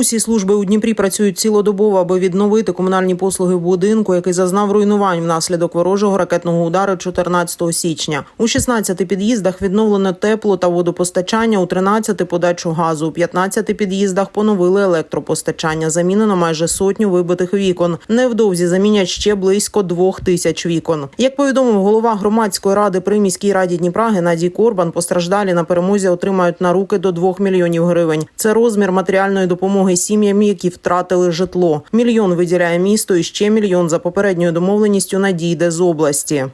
Усі служби у Дніпрі працюють цілодобово, аби відновити комунальні послуги в будинку, який зазнав руйнувань внаслідок ворожого ракетного удару 14 січня. У 16 під'їздах відновлено тепло та водопостачання, у 13 – подачу газу, у 15 під'їздах поновили електропостачання. Замінено майже сотню вибитих вікон. Невдовзі замінять ще близько двох тисяч вікон. Як повідомив голова громадської ради при міській раді Дніпра Геннадій Корбан, постраждалі на перемозі отримають на руки до 2 мільйонів гривень. Це розмір матеріальної допомоги сім'ям, які втратили житло. Мільйон виділяє місто і ще мільйон за попередньою домовленістю надійде з області.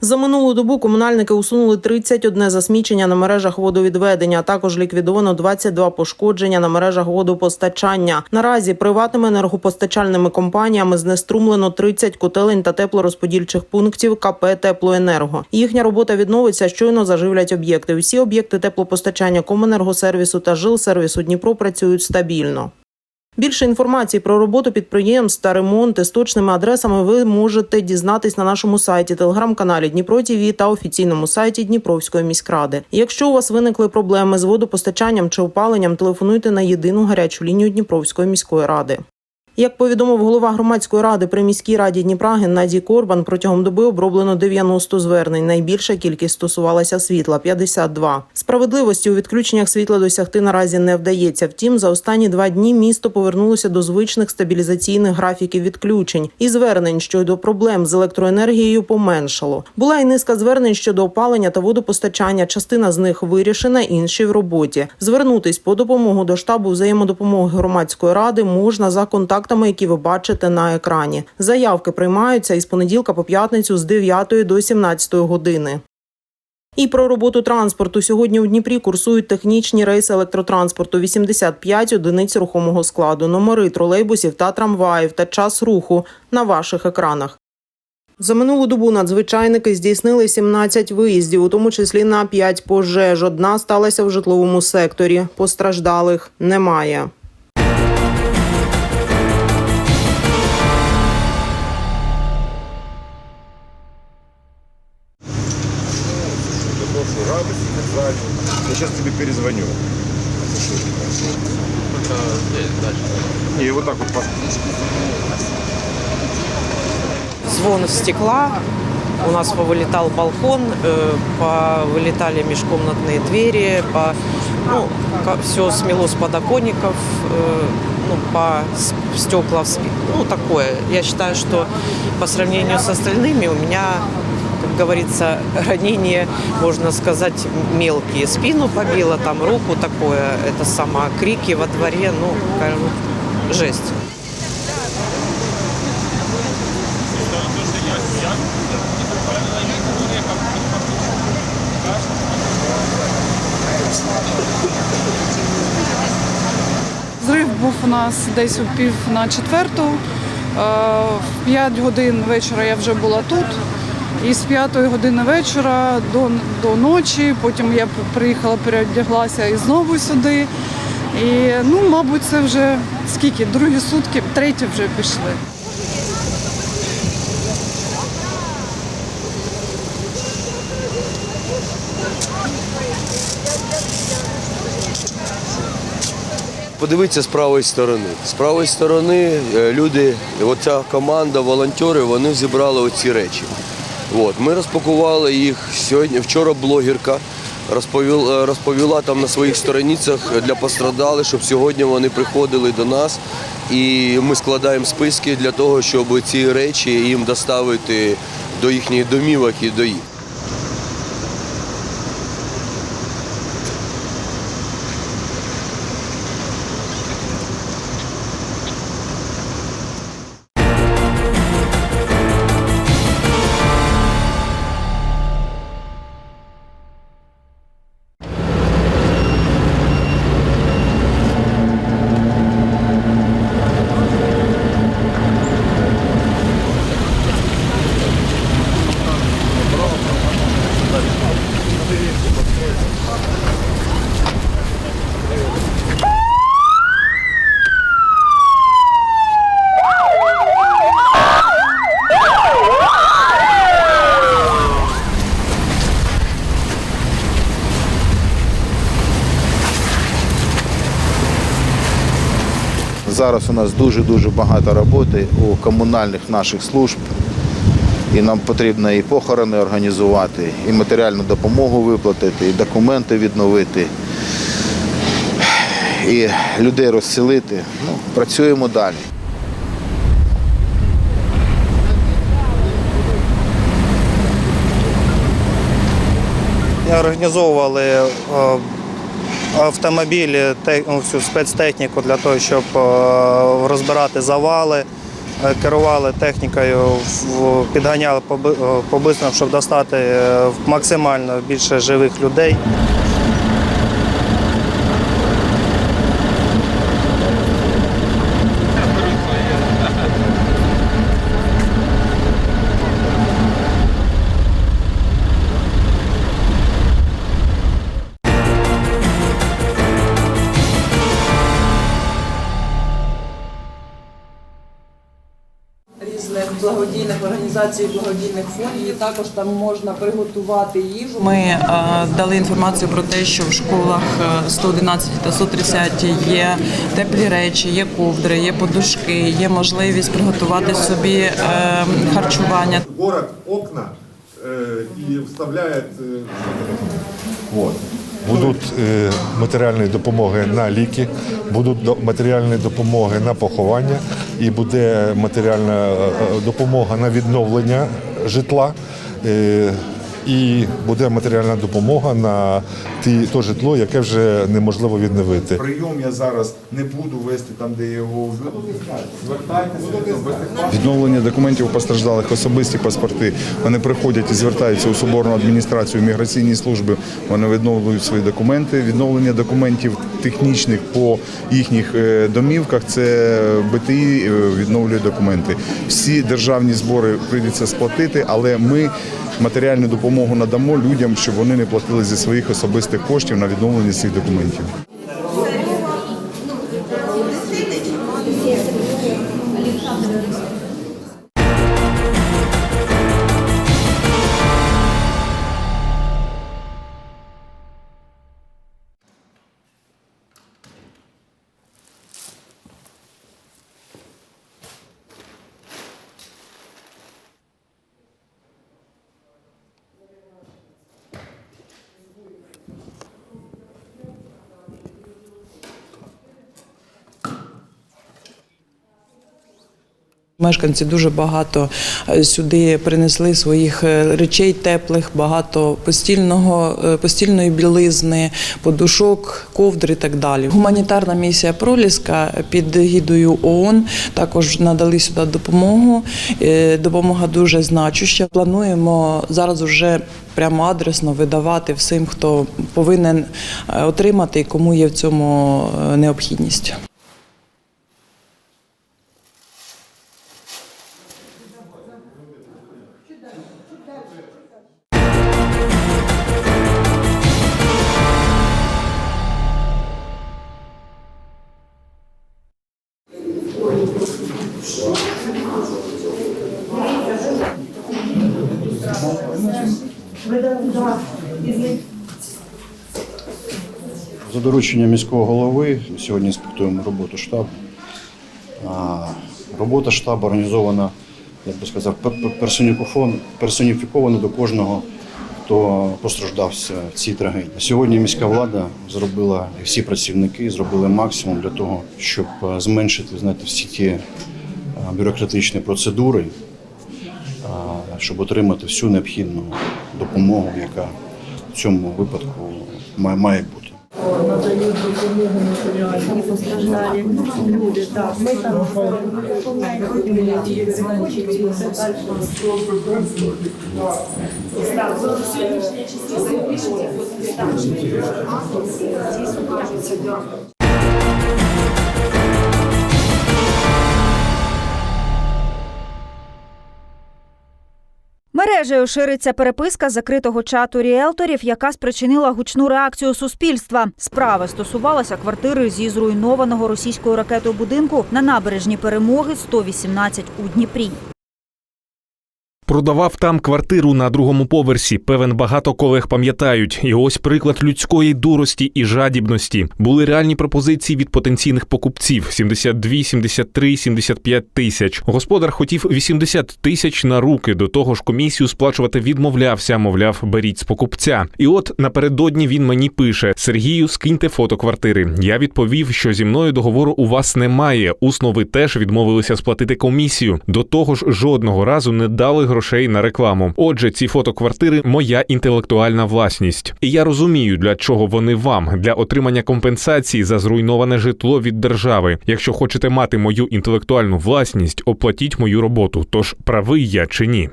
За минулу добу комунальники усунули 31 засмічення на мережах водовідведення. а Також ліквідовано 22 пошкодження на мережах водопостачання. Наразі приватними енергопостачальними компаніями знеструмлено 30 котелень та теплорозподільчих пунктів КП Теплоенерго. Їхня робота відновиться, щойно заживлять об'єкти. Усі об'єкти теплопостачання Коменергосервісу та Жилсервісу Дніпро працюють стабільно. Більше інформації про роботу підприємств та ремонти з точними адресами ви можете дізнатись на нашому сайті, телеграм-каналі Дніпро ТІВІ та офіційному сайті Дніпровської міськради. Якщо у вас виникли проблеми з водопостачанням чи опаленням, телефонуйте на єдину гарячу лінію Дніпровської міської ради. Як повідомив голова громадської ради при міській раді Дніпра Геннадій Корбан, протягом доби оброблено 90 звернень. Найбільша кількість стосувалася світла 52. Справедливості у відключеннях світла досягти наразі не вдається. Втім, за останні два дні місто повернулося до звичних стабілізаційних графіків відключень і звернень щодо проблем з електроенергією поменшало. Була й низка звернень щодо опалення та водопостачання. Частина з них вирішена, інші в роботі. Звернутись по допомогу до штабу взаємодопомоги громадської ради можна за контактами, які ви бачите на екрані. Заявки приймаються із понеділка по п'ятницю з 9 до 17 години. І про роботу транспорту сьогодні у Дніпрі курсують технічні рейси електротранспорту 85 одиниць рухомого складу, номери тролейбусів та трамваїв та час руху на ваших екранах. За минулу добу надзвичайники здійснили 17 виїздів, у тому числі на 5 пожеж. Одна сталася в житловому секторі. Постраждалих немає. Сейчас тебе перезвоню. Не, вот так вот. Звон стекла. У нас повылетал балкон, э, повылетали межкомнатные двери, по, ну, все смело с подоконников, э, ну, по стекла Ну, такое. Я считаю, что по сравнению с остальными у меня, как говорится, ранения, можно сказать, мелкие. Спину побило, там руку такое, это сама крики во дворе, ну, короче, жесть. Зрив був у нас десь у пів на четверту. Е, В 5 годин вечора я вже була тут. І з 5 години вечора до, до ночі, потім я приїхала, переодяглася і знову сюди. І ну, мабуть, це вже скільки? Другі сутки, треті вже пішли. Подивіться з правої сторони. З правої сторони е, люди, оця команда, волонтери, вони зібрали оці речі. От, ми розпакували їх сьогодні. Вчора блогерка розповіла, розповіла там на своїх страницях для пострадалих, щоб сьогодні вони приходили до нас. І ми складаємо списки для того, щоб ці речі їм доставити до їхніх домівок і до їх. Зараз у нас дуже-дуже багато роботи у комунальних наших служб. І нам потрібно і похорони організувати, і матеріальну допомогу виплатити, і документи відновити, і людей розселити. Ну, працюємо далі. Організовували автомобілі, ну, всю спецтехніку для того, щоб е, розбирати завали, е, керували технікою, підганяли е, по-бистрому, щоб достати максимально більше живих людей. Організацій, благодійних фондів. І також там можна приготувати їжу. Ми е, дали інформацію про те, що в школах е, 111 та 130 є теплі речі, є ковдри, є подушки, є можливість приготувати собі е, харчування. город окна и вставляет э, Вот. Будуть е, матеріальні допомоги на ліки, будуть матеріальні допомоги на поховання і буде матеріальна е, е, допомога на відновлення житла. І буде матеріальна допомога на ті, то житло, яке вже неможливо відновити. прийом я зараз не буду вести там, де його. Звертайтеся, Відновлення документів постраждалих особисті паспорти. Вони приходять і звертаються у соборну адміністрацію міграційні служби. Вони відновлюють свої документи. Відновлення документів технічних по їхніх е, домівках. Це БТІ е, відновлює документи. Всі державні збори прийдеться сплатити, але ми. Матеріальну допомогу надамо людям, щоб вони не платили зі своїх особистих коштів на відновлення цих документів. Мешканці дуже багато е, сюди принесли своїх е, речей теплих, багато постільного, е, постільної білизни, подушок, ковдр і так далі. Гуманітарна місія Проліска під гідою ООН також надали сюди допомогу. Допомога дуже значуща. Плануємо зараз уже прямо адресно видавати всім, хто повинен отримати і кому є в цьому необхідність. За дорученням міського голови сьогодні інспектуємо роботу штабу. Робота штабу організована, як би сказав, пер- пер- персоніфіковано- персоніфіковано до кожного, хто постраждав в цій трагедії. Сьогодні міська влада зробила і всі працівники зробили максимум для того, щоб е, зменшити знаєте, всі ті бюрократичні процедури, щоб отримати всю необхідну допомогу, яка в цьому випадку має, бути. постраждалі люди. Так, ми там Мережею шириться переписка закритого чату ріелторів, яка спричинила гучну реакцію суспільства. Справа стосувалася квартири зі зруйнованого російською ракетою будинку на набережні перемоги 118 у Дніпрі. Продавав там квартиру на другому поверсі. Певен, багато колег пам'ятають. І ось приклад людської дурості і жадібності. Були реальні пропозиції від потенційних покупців: 72, 73, 75 тисяч. Господар хотів 80 тисяч на руки. До того ж, комісію сплачувати відмовлявся. Мовляв, беріть з покупця. І от напередодні він мені пише: Сергію, скиньте фото квартири. Я відповів, що зі мною договору у вас немає. Усно ви теж відмовилися сплатити комісію. До того ж, жодного разу не дали грошей на рекламу. Отже, ці фото квартири моя інтелектуальна власність. І я розумію, для чого вони вам для отримання компенсації за зруйноване житло від держави. Якщо хочете мати мою інтелектуальну власність, оплатіть мою роботу. Тож правий я чи ні?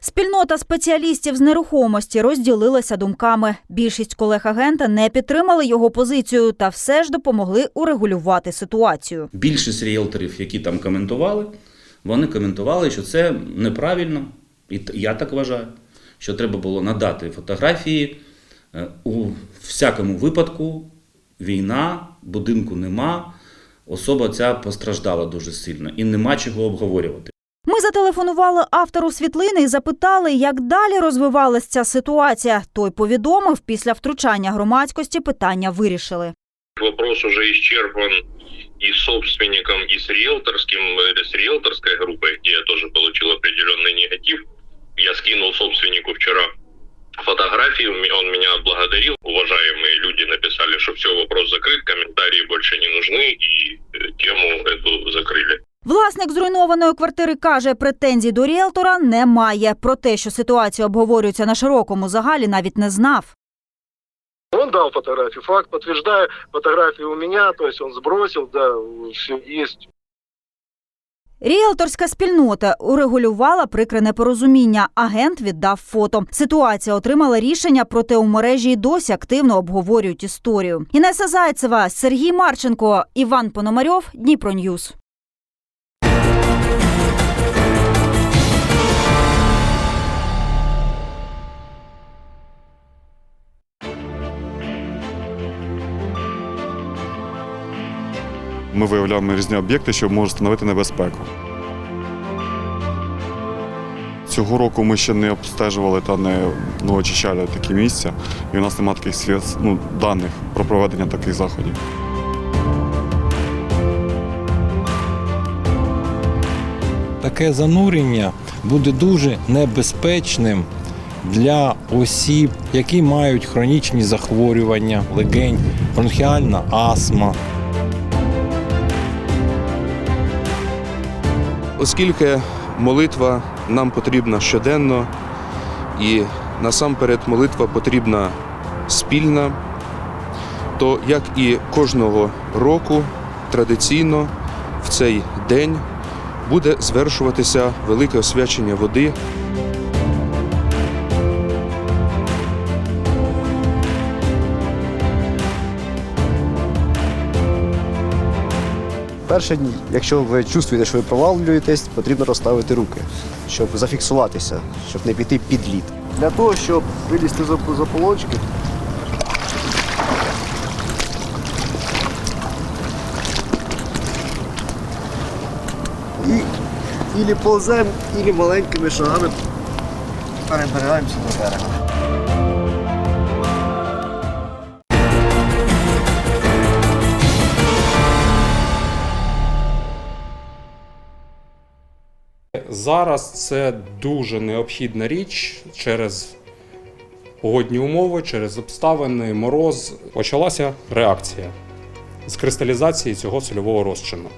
Спільнота спеціалістів з нерухомості розділилася думками. Більшість колег агента не підтримали його позицію та все ж допомогли урегулювати ситуацію. Більшість ріелторів, які там коментували, вони коментували, що це неправильно, і я так вважаю, що треба було надати фотографії. Е, У всякому випадку війна, будинку нема, особа ця постраждала дуже сильно і нема чого обговорювати. Ми зателефонували автору світлини і запитали, як далі розвивалася ця ситуація. Той повідомив, після втручання громадськості питання вирішили. Вопрос уже исчерпан и с собственником, и с риэлторским, э, с риэлторской группой, где я тоже получил определенный негатив. Я скинул собственнику вчера фотографии, м- он меня отблагодарил. Уважаемые люди написали, что все, вопрос закрыт, комментарии больше не нужны, и э, тему эту закрыли. Власник зруйнованої квартири каже, претензій до ріелтора немає. Про те, що ситуація обговорюється на широкому загалі, навіть не знав. Он дал фотографию, факт подтверждаю, фотография у меня, то есть он сбросил, да, все есть. Ріелторська спільнота урегулювала прикре непорозуміння. Агент віддав фото. Ситуація отримала рішення, проте у мережі й досі активно обговорюють історію. Інеса Зайцева, Сергій Марченко, Іван Пономарьов, Дніпро Ньюс. Ми виявляємо різні об'єкти, що можуть становити небезпеку. Цього року ми ще не обстежували та не ну, очищали такі місця, і у нас немає таких слід, ну, даних про проведення таких заходів. таке занурення буде дуже небезпечним для осіб, які мають хронічні захворювання, легень, бронхіальна астма. Оскільки молитва нам потрібна щоденно, і насамперед молитва потрібна спільна, то як і кожного року традиційно в цей день буде звершуватися велике освячення води. Перше, якщо ви чувствуєте, що ви провалюєтесь, потрібно розставити руки, щоб зафіксуватися, щоб не піти під лід. Для того, щоб вилізти з заполочки, і ілі ползем, ілі маленькими шагами перебираємося до берега. Зараз це дуже необхідна річ через погодні умови, через обставини, мороз. Почалася реакція з кристалізації цього сольового розчину.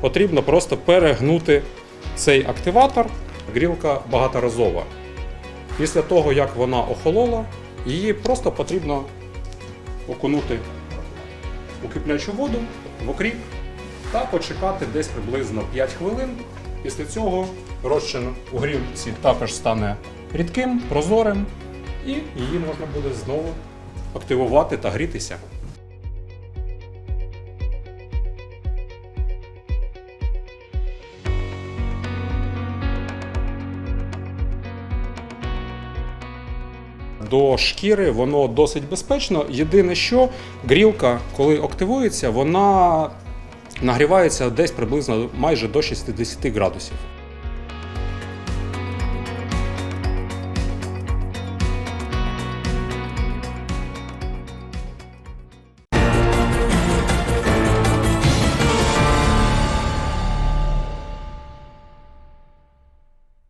Потрібно просто перегнути цей активатор. Грілка багаторазова. Після того, як вона охолола, її просто потрібно окунути у киплячу воду в окріп та почекати десь приблизно 5 хвилин. Після цього розчин у грілці також стане рідким, прозорим, і її можна буде знову активувати та грітися. До шкіри, воно досить безпечно. Єдине, що грілка, коли активується, вона нагрівається десь приблизно майже до 60 градусів.